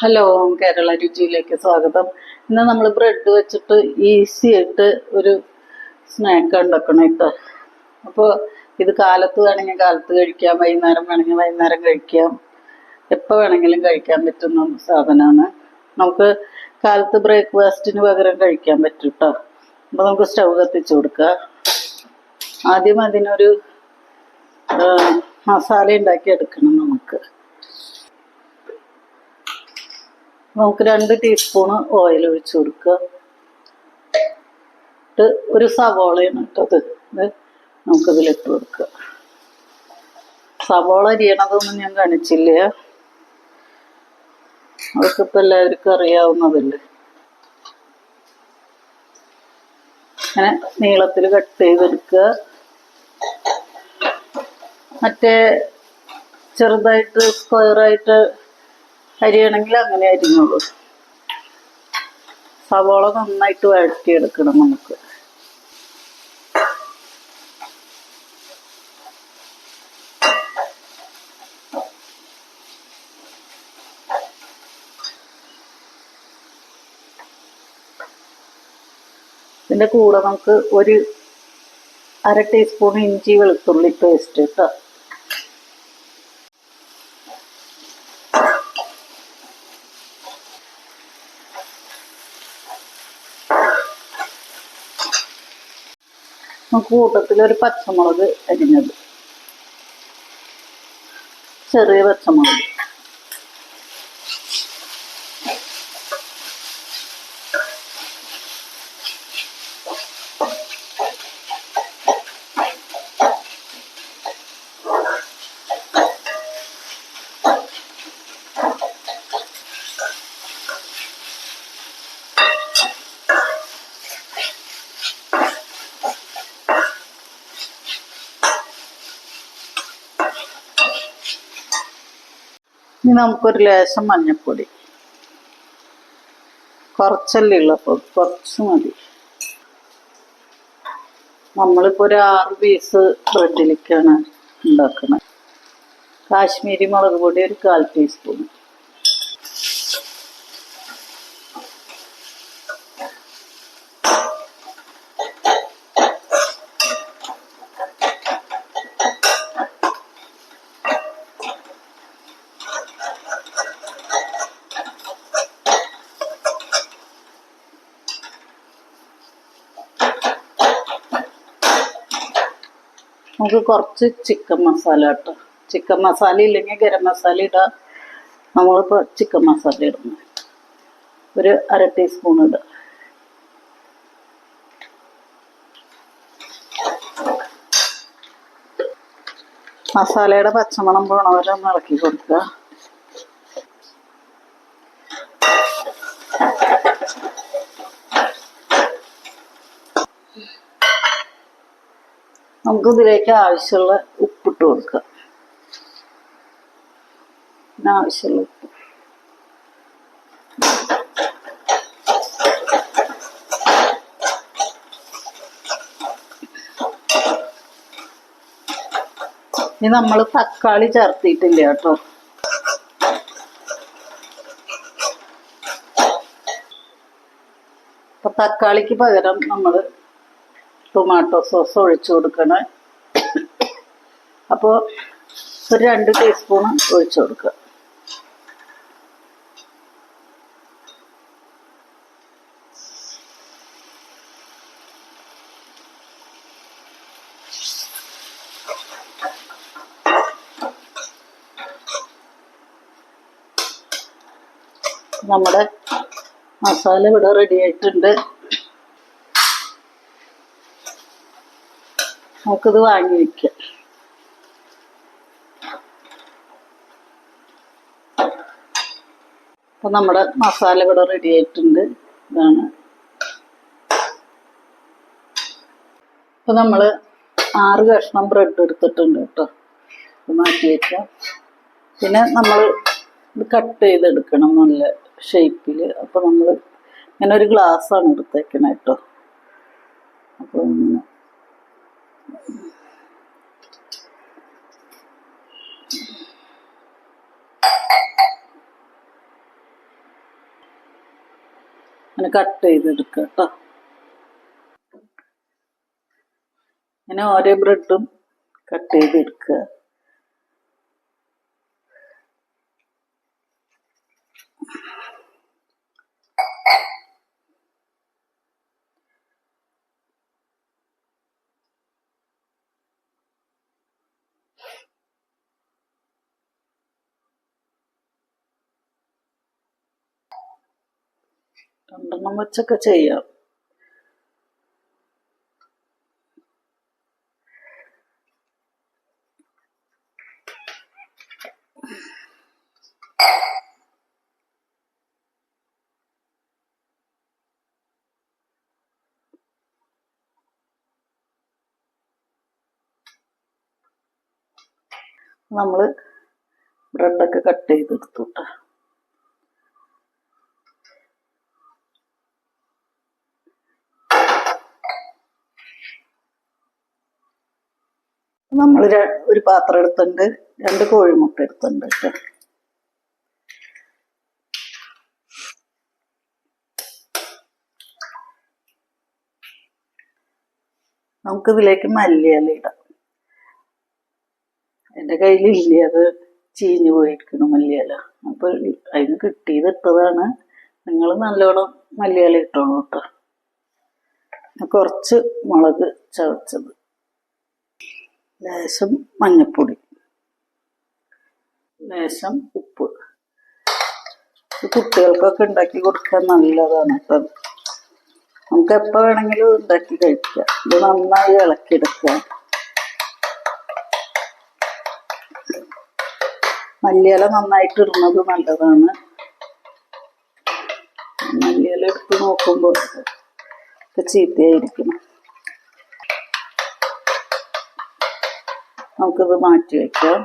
Hello Kerala രുചിയിലേക്ക് സ്വാഗതം. ഇന്ന് നമ്മൾ ബ്രെഡ് വെച്ചിട്ട് ഈസി ആയിട്ട് ഒരു സ്നാക്ക് ഉണ്ടാക്കണം കേട്ടോ. അപ്പോൾ ഇത് കാലത്ത് വേണമെങ്കിൽ കാലത്ത് കഴിക്കാം വൈകുന്നേരം വേണമെങ്കിൽ വൈകുന്നേരം കഴിക്കാം. എപ്പോൾ വേണമെങ്കിലും കഴിക്കാൻ പറ്റുന്ന സാധനമാണ് നമുക്ക് കാലത്ത് ബ്രേക്ക്ഫാസ്റ്റിന് പകരം കഴിക്കാൻ പറ്റും കേട്ടോ. അപ്പോൾ നമുക്ക് സ്റ്റൗ കത്തിച്ച് കൊടുക്കുക ആദ്യം അതിനൊരു മസാല ഉണ്ടാക്കി എടുക്കണം നമുക്ക്. നമുക്ക് രണ്ട് ടീസ്പൂണ് ഓയിൽ ഒഴിച്ചു കൊടുക്കുക. ഇട്ട് ഒരു സവോളയാണ് ഇട്ടത് ഇത്. നമുക്കിതിലിട്ട് കൊടുക്കുക. സവോള അരിയണതൊന്നും ഞാൻ കാണിച്ചില്ല? അതൊക്കെ ഇപ്പം എല്ലാവർക്കും അറിയാവുന്നതല്ലേ? അങ്ങനെ നീളത്തിൽ കട്ട് ചെയ്തെടുക്കുക. മറ്റേ ചെറുതായിട്ട് സ്ക്വയറായിട്ട് അരിയണമെങ്കിൽ അങ്ങനെ അരിഞ്ഞോളൂ. സവോള നന്നായിട്ട് വഴറ്റിയെടുക്കണം നമുക്ക്. ഇതിന്റെ കൂടെ നമുക്ക് ഒരു അര ടീസ്പൂൺ ഇഞ്ചി വെളുത്തുള്ളി പേസ്റ്റ് കേട്ടോ കൂട്ടത്തിൽ ഒരു പച്ചമുളക് അരിഞ്ഞത്. ചെറിയ പച്ചമുളക്. ഇനി നമുക്കൊരു ലേശം മഞ്ഞപ്പൊടി. കുറച്ചല്ലേ ഉള്ളപ്പോൾ കുറച്ച് മതി. നമ്മളിപ്പോൾ ഒരു ആറ് പീസ് ബ്രെഡിലേക്കാണ് ഉണ്ടാക്കുന്നത് കാശ്മീരി മുളക് പൊടി ഒരു കാൽ ടീസ്പൂൺ നമുക്ക് കുറച്ച് ചിക്കൻ മസാല കേട്ടോ ചിക്കൻ മസാല ഇല്ലെങ്കിൽ ഗരം മസാല ഇടാം. നമ്മളിപ്പോൾ ചിക്കൻ മസാല ഇടുന്നു. ഒരു അര ടീസ്പൂൺ ഇടുക മസാലയുടെ പച്ചമണം പോണവരെ ഒന്ന് ഇളക്കി കൊടുക്കുക. നമുക്ക് ഇതിലേക്ക് ആവശ്യമുള്ള ഉപ്പിട്ട് കൊടുക്കുക. ആവശ്യമുള്ള ഉപ്പ്. ഇനി നമ്മൾ തക്കാളി ചേർത്തിട്ടില്ല കേട്ടോ. അപ്പൊ തക്കാളിക്ക് പകരം നമ്മൾ ടൊമാറ്റോ സോസ് ഒഴിച്ചു കൊടുക്കണം. അപ്പോൾ ഒരു രണ്ട് ടീസ്പൂൺ ഒഴിച്ചു കൊടുക്കുക. നമ്മുടെ മസാല ഇവിടെ റെഡി ആയിട്ടുണ്ട്. നമുക്കിത് വാങ്ങി വെക്കാം. അപ്പൊ നമ്മുടെ മസാല ഇവിടെ റെഡി ആയിട്ടുണ്ട്. ഇതാണ്. അപ്പൊ നമ്മൾ ആറ് കഷ്ണം ബ്രെഡ് എടുത്തിട്ടുണ്ട് കേട്ടോ. ഇത് മാറ്റി വെക്കാം. പിന്നെ നമ്മൾ ഇത് കട്ട് ചെയ്തെടുക്കണം നല്ല ഷേപ്പിൽ അപ്പൊ നമ്മൾ ഇങ്ങനെ ഒരു ഗ്ലാസ് ആണ് എടുത്തേക്കണേ കേട്ടോ. അപ്പോൾ ഇങ്ങനെ അങ്ങനെ കട്ട് ചെയ്തെടുക്കുക കേട്ടോ ഇങ്ങനെ ഓരോ ബ്രെഡും കട്ട് ചെയ്തെടുക്കുക രണ്ടെണ്ണം വെച്ചൊക്കെ ചെയ്യാം. നമ്മൾ ബ്രെഡൊക്കെ കട്ട് ചെയ്തെടുത്തു നമ്മൾ ഒരു പാത്രം എടുത്തുണ്ട് രണ്ട് കോഴിമുട്ട എടുത്തുണ്ട് കേട്ടോ നമുക്കിതിലേക്ക് മല്ലിയില ഇടാം. എന്റെ കയ്യിലില്ല അത് ചീഞ്ഞു പോയിരിക്കണം മല്ലിയില. അപ്പോൾ അതിന് കിട്ടിയത് ഇട്ടതാണ്. നിങ്ങൾ നല്ലോണം മല്ലിയില ഇട്ടോളൂ കേട്ടോ കുറച്ച് മുളക് ചതച്ചത്. ലേശം മഞ്ഞപ്പൊടി. ലേശം ഉപ്പ്. കുട്ടികൾക്കൊക്കെ ഉണ്ടാക്കി കൊടുക്കാൻ നല്ലതാണ് കേട്ടോ നമുക്ക് എപ്പോൾ വേണമെങ്കിലും ഉണ്ടാക്കി കഴിക്കാം. ഇത് നന്നായി ഇളക്കിയെടുക്കുക. മല്ലിയില നന്നായിട്ട് ഇടുന്നത് നല്ലതാണ്. മല്ലിയില എടുത്ത് നോക്കുമ്പോൾ ചീത്തയായിരിക്കണം നമുക്കിത് മാറ്റി വയ്ക്കാം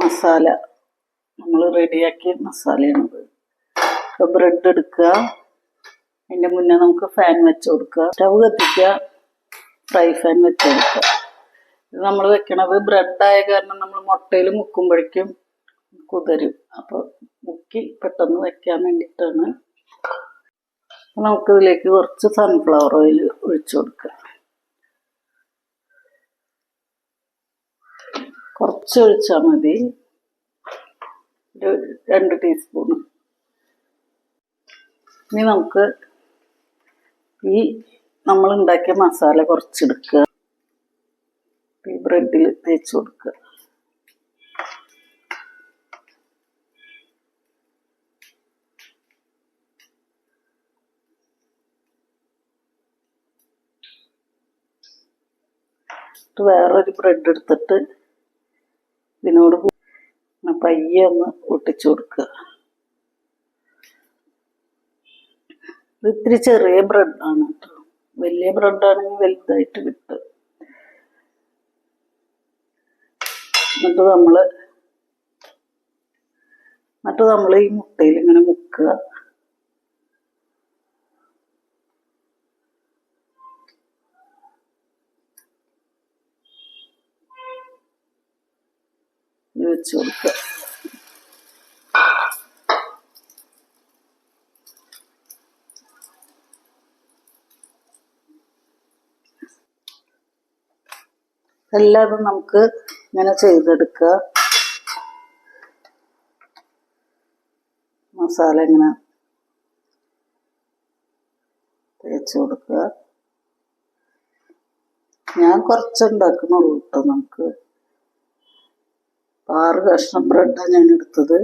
മസാല. നമ്മൾ റെഡിയാക്കിയ മസാലയാണിത്. ഇപ്പോൾ ബ്രെഡ് എടുക്കുക. അതിന്റെ മുന്നേ നമുക്ക് ഫാൻ വെച്ച് കൊടുക്കുക. സ്റ്റവ് കത്തിക്കുക. ഫ്രൈ ഫാൻ വെച്ച് കൊടുക്കുക. ഇത് നമ്മൾ വെക്കണത് ബ്രെഡായ കാരണം നമ്മൾ മുട്ടയിൽ മുക്കുമ്പോഴേക്കും കുതരും. അപ്പോൾ മുക്കി പെട്ടെന്ന് വെക്കാൻ വേണ്ടിയിട്ടാണ്. നമുക്കിതിലേക്ക് കുറച്ച് സൺഫ്ലവർ ഓയിൽ ഒഴിച്ചു കൊടുക്കുക. കുറച്ച് ഒഴിച്ചാൽ മതി. ഒരു രണ്ട് ടീസ്പൂൺ ഇനി നമുക്ക് ഈ നമ്മൾ ഉണ്ടാക്കിയ മസാല കുറച്ചെടുക്കുക. ഈ ബ്രെഡിൽ തേച്ച് കൊടുക്കുക. വേറൊരു ബ്രെഡ് എടുത്തിട്ട് ഇതിനോട് പയ്യെ ഒന്ന് ഒട്ടിച്ചു കൊടുക്കുക. ഇത് ഇത്തിരി ചെറിയ ബ്രെഡാണ് കേട്ടോ വലിയ ബ്രെഡാണെങ്കിൽ വലുതായിട്ട് കിട്ടും. എന്നിട്ട് നമ്മൾ എന്നിട്ട് നമ്മൾ ഈ മുട്ടയിൽ ഇങ്ങനെ മുക്കുക വെച്ച് കൊടുക്കുക എല്ലാതും നമുക്ക് ഇങ്ങനെ ചെയ്തെടുക്കുക. മസാല ഇങ്ങനെ തേച്ച് കൊടുക്കുക. ഞാൻ കുറച്ചുണ്ടാക്കുന്നുള്ളൂ കേട്ടോ നമുക്ക്. ആറ് കഷ്ണം ബ്രെഡാണ് ഞാൻ എടുത്തത്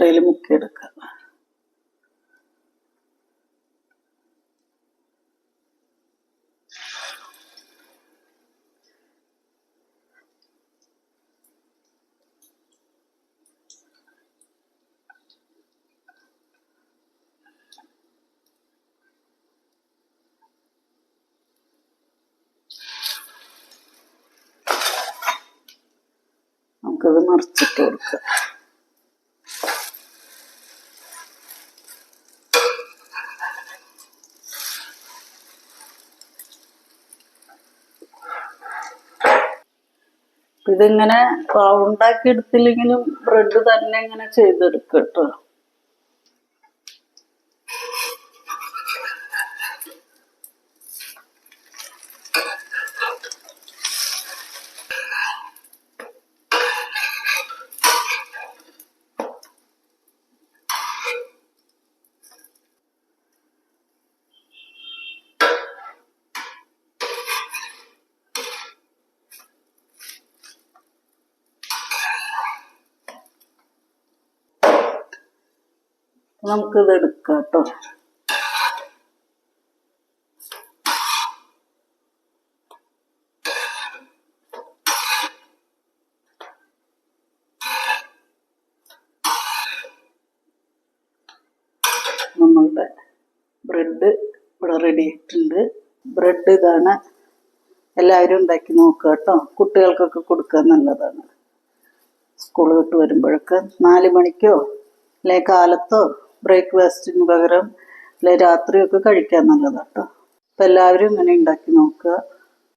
മുട്ടയിൽ മുക്കിയെടുക്കുക നമുക്കത് മറിച്ചിട്ട് കൊടുക്കുക അപ്പൊ ഇതിങ്ങനെ റൗണ്ടാക്കി എടുത്തില്ലെങ്കിലും ബ്രെഡ് തന്നെ ഇങ്ങനെ ചെയ്തെടുക്കുക നമുക്കിത് എടുക്കാം കേട്ടോ. നമ്മളുടെ ബ്രെഡ് ഇവിടെ റെഡി ആയിട്ടുണ്ട്. ബ്രെഡ് ഇതാണ്. എല്ലാവരും ഉണ്ടാക്കി നോക്കുക കേട്ടോ. കുട്ടികൾക്കൊക്കെ കൊടുക്കാൻ നല്ലതാണ്. സ്കൂൾ വിട്ട് വരുമ്പോഴൊക്കെ നാല് മണിക്കോ? അല്ലെ കാലത്തോ? ബ്രേക്ക്ഫാസ്റ്റിന് പകരം അല്ലെ രാത്രിയൊക്കെ കഴിക്കാൻ നല്ലതാട്ടോ. അപ്പം എല്ലാവരും ഇങ്ങനെ ഉണ്ടാക്കി നോക്കുക.